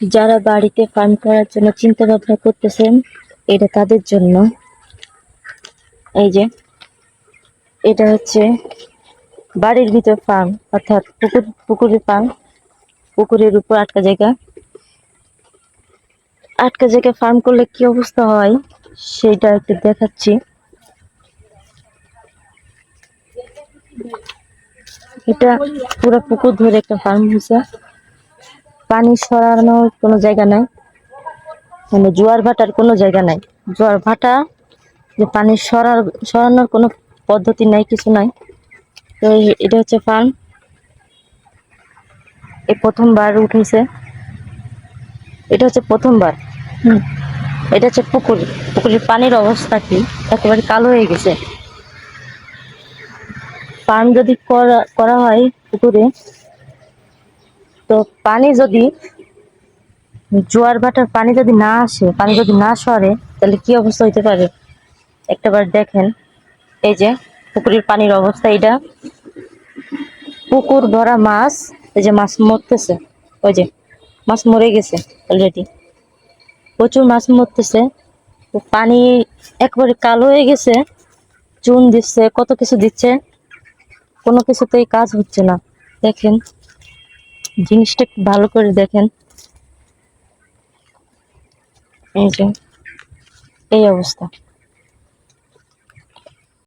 যারা বাড়িতে ফার্ম করার জন্য চিন্তা ভাবনা করতেছেন, এটা তাদের জন্য। এই যে, এটা হচ্ছে বাড়ির ভিতর ফার্ম অর্থাৎ পুকুর, পুকুরের ফার্ম পুকুরের উপর আটকা জায়গা। আটকা জায়গায় ফার্ম করলে কি অবস্থা হয়, সেটা একটু দেখাচ্ছি। এটা পুরো পুকুর ধরে একটা ফার্ম হয়েছে। পানি সরানোর কোনো জায়গা নাই। মানে জোয়ার ভাটার কোনো জায়গা নাই। জোয়ার ভাটা যে পানি সরার সরানোর কোনো পদ্ধতি নাই কিছু নাই। তো এটা হচ্ছে ফার্ম। এই প্রথমবার উঠেছে। এটা হচ্ছে প্রথমবার। হুম। এটা হচ্ছে পুকুর। পুকুরের পানির অবস্থা কি? একেবারে কালো হয়ে গেছে। ফার্ম যদি করা করা হয় পুকুরে তো পানি যদি, জোয়ার ভাটার পানি যদি না আসে, পানি যদি না সরে, তাহলে কি অবস্থা হইতে পারে? একটাবার দেখেন, এই যে পুকুরের পানির অবস্থা এটা পুকুর ভরা মাছ, এই যে মাছ মরতেছে, ওই যে মাছ মরে গেছে অলরেডি প্রচুর মাছ মরতেছে পানি একবারে কালো হয়ে গেছে, চুন দিচ্ছে, কত কিছু দিচ্ছে, কোনো কিছুতেই কাজ হচ্ছে না। দেখেন জিনিসটা ভালো করে দেখেন। এই যে এই অবস্থা।